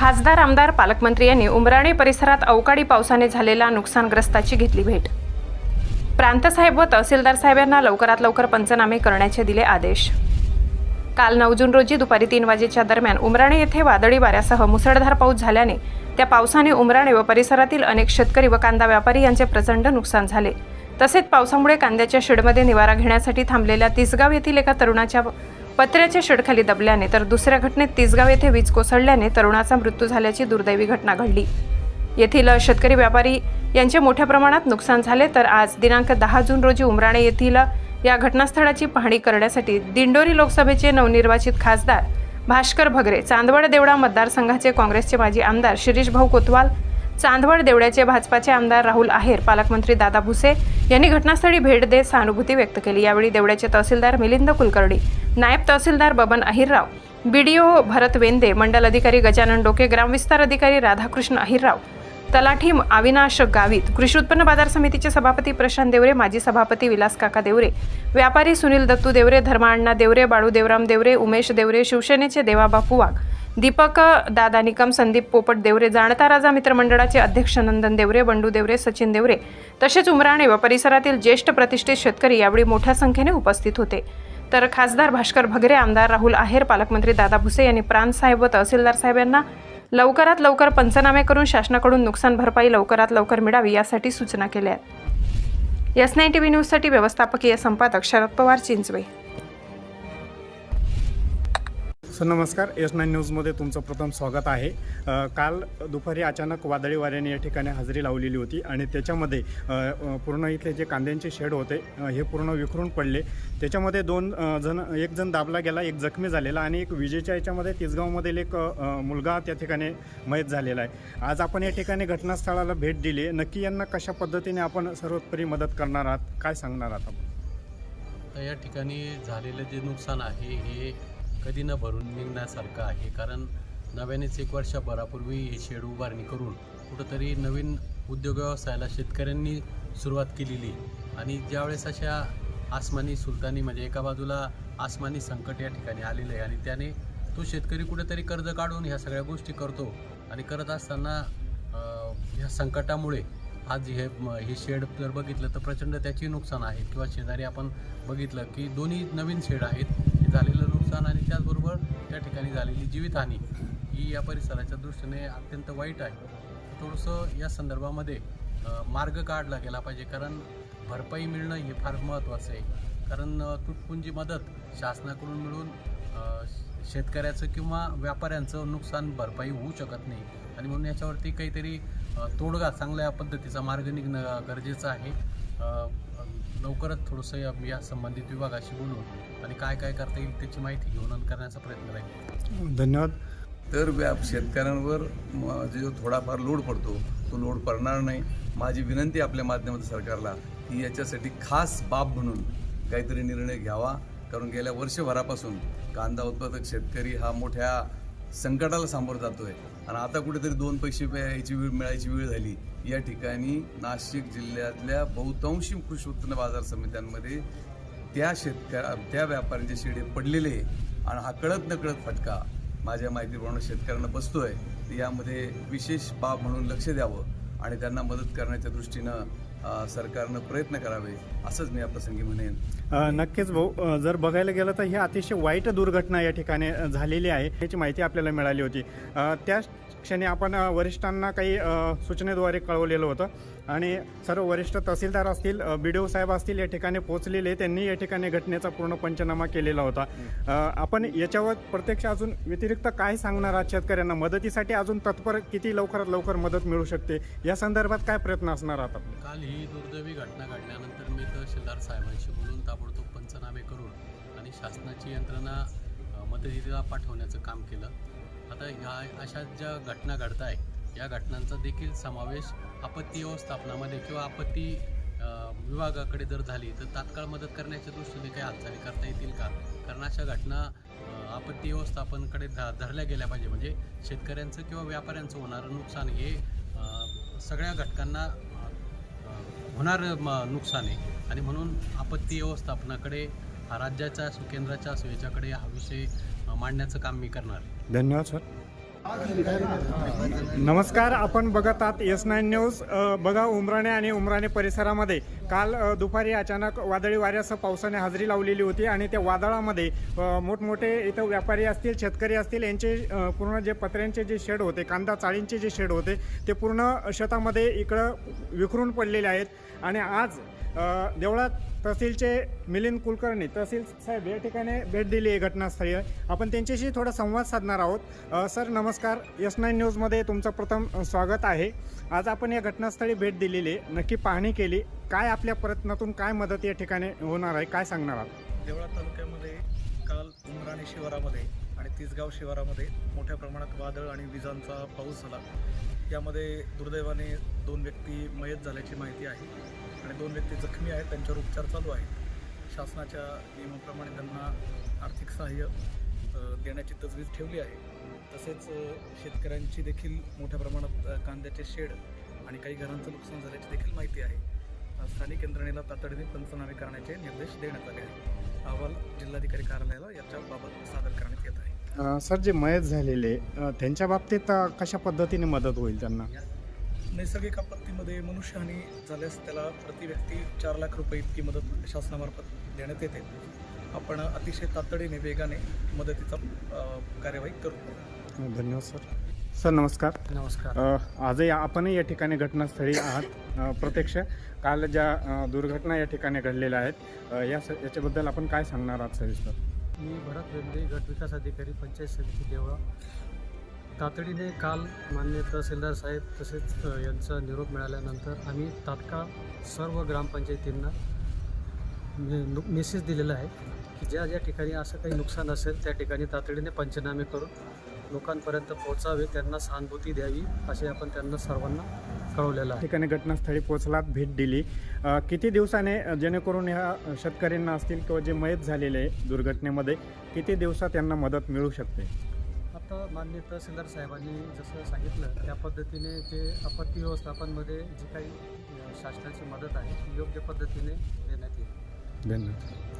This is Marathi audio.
खासदार आमदार पालकमंत्री यांनी उमराणे परिसरात अवकाळी पावसाने झालेल्या नुकसानग्रस्ताची घेतली भेट. प्रांतसाहेब व तहसीलदार साहेब यांना लवकरात लवकर पंचनामे करण्याचे दिले आदेश. काल नऊ जून रोजी दुपारी तीन वाजेच्या दरम्यान उमराणे येथे वादळी वाऱ्यासह मुसळधार पाऊस झाल्याने त्या पावसाने उमराणे व परिसरातील अनेक शेतकरी व कांदा व्यापारी यांचे प्रचंड नुकसान झाले. तसेच पावसामुळे कांद्याच्या शेडमध्ये निवारा घेण्यासाठी थांबलेल्या तिसगाव येथील एका तरुणाच्या पत्र्याच्या शेडखाली दबल्याने तर दुसऱ्या घटनेत तिसगाव येथे वीज कोसळल्याने तरुणाचा मृत्यू झाल्याची दुर्दैवी घटना घडली. येथील शेतकरी व्यापारी यांचे मोठ्या प्रमाणात नुकसान झाले तर आज दिनांक दहा जून रोजी उमराणे येथील या घटनास्थळाची पाहणी करण्यासाठी दिंडोरी लोकसभेचे नवनिर्वाचित खासदार भास्कर भगरे चांदवड देवडा मतदारसंघाचे काँग्रेसचे माजी आमदार शिरीष भाऊ कोतवाल चांदवड देवड्याचे भाजपाचे आमदार राहुल आहेर पालकमंत्री दादा भुसे यांनी घटनास्थळी भेट देत सहानुभूती व्यक्त केली. यावेळी देवळ्याचे तहसीलदार मिलिंद कुलकर्णी नायब तहसीलदार बबन अहिरराव बीडीओ भरत वेंदे मंडल अधिकारी गजानन डोके ग्रामविस्तार अधिकारी राधाकृष्ण अहिरराव तलाठी अविनाश गावित कृषी उत्पन्न बाजार समितीचे सभापती प्रशांत देवरे माजी सभापती विलास काका देवरे व्यापारी सुनील दत्तू देवरे धर्माअण्णा देवरे बाळू देवराम देवरे उमेश देवरे शिवसेनेचे देवाबापू वाघ दीपक दादा निकम संदीप पोपट देवरे जाणता राजा मित्रमंडळाचे अध्यक्ष नंदन देवरे बंडू देवरे सचिन देवरे तसेच उमराणे व परिसरातील ज्येष्ठ प्रतिष्ठित शेतकरी यावेळी मोठ्या संख्येने उपस्थित होते. तर खासदार भास्कर भगरे आमदार राहुल आहेर पालकमंत्री दादा भुसे यांनी प्रांतसाहेब व तहसीलदार साहेब यांना लवकरात लवकर पंचनामे करून शासनाकडून नुकसान भरपाई लवकरात लवकर मिळावी यासाठी सूचना केल्या आहेत. एस नाईन टी व्ही न्यूजसाठी व्यवस्थापकीय संपादक शरद पवार चिंचवे सर नमस्कार. एस नाईन न्यूजमध्ये तुमचं प्रथम स्वागत आहे. काल दुपारी अचानक वादळी वाऱ्याने या ठिकाणी हजेरी लावलेली होती आणि त्याच्यामध्ये पूर्ण इथले जे कांद्यांचे शेड होते हे पूर्ण विखरून पडले. त्याच्यामध्ये दोन जण एक जण दाबला गेला एक जखमी झालेला आणि एक विजेच्या याच्यामध्ये तिसगावमधील एक मुलगा त्या ठिकाणी मयत झालेला आहे. आज आपण या ठिकाणी घटनास्थळाला भेट दिली. आहे. नक्की यांना कशा पद्धतीने आपण सर्वोपरी मदत करणार आहात? काय सांगणार आहात आपण? या ठिकाणी झालेलं जे नुकसान आहे हे कधी न भरून निघण्यासारखं आहे. कारण नव्यानेच एक वर्षभरापूर्वी हे शेड उभारणी करून कुठंतरी नवीन उद्योग व्यवसायाला शेतकऱ्यांनी सुरुवात केलेली. आणि ज्यावेळेस अशा आसमानी सुलतानी म्हणजे एका बाजूला आसमानी संकट या ठिकाणी आलेलं आहे आणि त्याने तो शेतकरी कुठेतरी कर्ज काढून ह्या सगळ्या गोष्टी करतो. आणि करत असताना ह्या संकटामुळे आज हे हे शेड जर बघितलं तर प्रचंड त्याची नुकसान आहे. किंवा शेजारी आपण बघितलं की दोन्ही नवीन शेड आहेत. हे झालेलं नुकसान आणि त्याचबरोबर त्या ठिकाणी झालेली जीवितहानी ही या परिसराच्या दृष्टीने अत्यंत वाईट आहे. थोडंसं या संदर्भामध्ये मार्ग काढला गेला पाहिजे कारण भरपाई मिळणं हे फार महत्त्वाचं आहे. कारण तुटपुंजी मदत शासनाकडून मिळून शेतकऱ्याचं किंवा व्यापाऱ्यांचं नुकसान भरपाई होऊ शकत नाही. आणि म्हणून याच्यावरती काहीतरी तोडगा चांगल्या पद्धतीचा मार्ग निघणं गरजेचं आहे. लवकरच थोडंसं या या संबंधित विभागाशी बोलून आणि काय काय करता येईल त्याची माहिती घेऊन आणि करण्याचा प्रयत्न राहील. धन्यवाद. तर व्याप शेतकऱ्यांवर जो थोडाफार लोड पडतो तो लोड पडणार नाही. माझी विनंती आपल्या माध्यमातून सरकारला की याच्यासाठी खास बाब म्हणून काहीतरी निर्णय घ्यावा. कारण गेल्या वर्षभरापासून कांदा उत्पादक शेतकरी हा मोठ्या संकटाला सामोरं जातोय. आणि आता कुठेतरी दोन पैसे यायची वेळ मिळायची वेळ झाली. या ठिकाणी नाशिक जिल्ह्यातल्या बहुतांशी कृषी उत्पन्न बाजार समित्यांमध्ये त्या शेतकऱ्या त्या व्यापाऱ्यांचे शेडे पडलेले आहे. आणि हा कळत न कळत फटका माझ्या माहितीप्रमाणे शेतकऱ्यांना बसतोय. आहे यामध्ये विशेष बाब म्हणून लक्ष द्यावं. आणि त्यांना मदत करण्याच्या दृष्टीनं सरकारनं प्रयत्न करावे असंच मी या प्रसंगी म्हणेन. नक्कीच भाऊ. जर बघायला गेलं तर ही अतिशय वाईट दुर्घटना या ठिकाणी झालेली आहे. याची माहिती आपल्याला मिळाली होती. त्या क्षणी आपण वरिष्ठांना काही सूचनेद्वारे कळवलेलं होतं. आणि सर्व वरिष्ठ तहसीलदार असतील बी डी ओ साहेब असतील या ठिकाणी पोहोचलेले त्यांनी या ठिकाणी घटनेचा पूर्ण पंचनामा केलेला होता. आपण याच्यावर प्रत्यक्ष अजून व्यतिरिक्त काय सांगणार आहात शेतकऱ्यांना? मदतीसाठी अजून तत्पर किती लवकरात लवकर मदत मिळू शकते? या संदर्भात काय प्रयत्न असणार आहात आपण? काल ही दुर्दैवी घटना घडल्यानंतर मी तहसीलदार साहेबांशी बोलून ताबडतोब पंचनामे करून आणि शासनाची यंत्रणा मदतीला पाठवण्याचं काम केलं. आता ह्या अशा ज्या घटना घडत आहे या घटनांचा देखील समावेश आपत्ती व्यवस्थापनामध्ये किंवा आपत्ती विभागाकडे जर झाली तर तात्काळ मदत करण्याच्या दृष्टीने काही हालचाली करता येतील का? कारण अशा घटना आपत्ती व्यवस्थापनकडे ध धरल्या गेल्या पाहिजे. म्हणजे शेतकऱ्यांचं किंवा व्यापाऱ्यांचं होणारं नुकसान हे सगळ्या घटकांना होणारं होणार म- नुकसान आहे. आणि म्हणून आपत्ती व्यवस्थापनाकडे राज्याच्या सुकेंद्राच्या असो केंद्राच्या असो याच्याकडे हा विषय मांडण्याचं काम मी करणार. आहे. धन्यवाद सर. नमस्कार आपण बघत आहात एस नाईन न्यूज. बघा उमराणे आणि उमराणे परिसरामध्ये काल दुपारी अचानक वादळी वाऱ्यासह पावसाने हजेरी लावलेली होती आणि त्या वादळामध्ये मोठमोठे इथं व्यापारी असतील शेतकरी असतील यांचे पूर्ण जे पत्र्यांचे जे शेड होते कांदा चाळींचे जे शेड होते ते पूर्ण शेतामध्ये इकडं विखरून पडलेले आहेत. आणि आज देवळात तहसीलचे मिलिंद कुलकर्णी तहसील साहेब या ठिकाणी भेट दिली आहे घटनास्थळी. आपण त्यांच्याशी थोडा संवाद साधणार आहोत. सर नमस्कार. एस नाईन न्यूजमध्ये तुमचं प्रथम स्वागत आहे. आज आपण या घटनास्थळी भेट दिलेली आहे नक्की पाहणी केली. काय आपल्या प्रयत्नातून काय मदत या ठिकाणी होणार आहे? काय सांगणार आहात? देवळा तालुक्यामध्ये काल उमराणी शिवारामध्ये तिसगाव शिवारामध्ये मोठ्या प्रमाणात वादळ आणि विजांचा पाऊस झाला. यामध्ये दुर्दैवाने दोन व्यक्ती मयत झाल्याची माहिती आहे आणि दोन व्यक्ती जखमी आहेत. त्यांच्यावर उपचार चालू आहेत. शासनाच्या नियमाप्रमाणे त्यांना आर्थिक सहाय्य देण्याची तजवीज ठेवली आहे. तसेच शेतकऱ्यांची देखील मोठ्या प्रमाणात कांद्याचे शेड आणि काही घरांचं नुकसान झाल्याची देखील माहिती आहे. स्थानिक यंत्रणेला तातडीने पंचनामे करण्याचे निर्देश देण्यात आले आहेत. अहवाल जिल्हाधिकारी कार्यालयाला याच्याबाबत सादर करण्यात येत आहे. सर जे मयत झालेले त्यांच्या बाबतीत कशा पद्धतीने मदत होईल त्यांना? नैसर्गिक आपत्तीमध्ये मनुष्यहानी झाल्यास त्याला प्रति व्यक्ती चार लाख रुपये इतकी मदत शासनामार्फत देण्यात येते. आपण अतिशय तातडीने वेगाने मदतीचा कार्यवाही करू. धन्यवाद सर. सर नमस्कार. नमस्कार. आजही आपणही या ठिकाणी घटनास्थळी आहात. प्रत्यक्ष काल ज्या दुर्घटना या ठिकाणी घडलेल्या आहेत या स- याच्याबद्दल आपण काय सांगणार आहात सविस्तर? मी भरत वेंदे गट विकास अधिकारी पंचायत समिती देवळा. तातडीने काल मान्य तहसीलदार साहेब तसेच यांचा निरोप मिळाल्यानंतर आम्ही तात्काळ सर्व ग्रामपंचायतींना मे- नु- मेसेज दिलेला आहे की ज्या ज्या ठिकाणी असं काही नुकसान असेल त्या ठिकाणी तातडीने पंचनामे करून लोकांपर्यंत पोहोचावे त्यांना सहानुभूती द्यावी असे आपण त्यांना सर्वांना कळवलेलं आहे. ठिकाणी घटनास्थळी पोहोचलात भेट दिली. किती दिवसाने जेणेकरून ह्या शेतकऱ्यांना असतील किंवा जे मयत झालेले आहे दुर्घटनेमध्ये किती दिवसात त्यांना मदत मिळू शकते? आता मान्य तहसीलदार साहेबांनी जसं सांगितलं त्या पद्धतीने जे आपत्ती व्यवस्थापनमध्ये जी काही शासनाची मदत आहे ती योग्य पद्धतीने देण्यात येईल. धन्यवाद.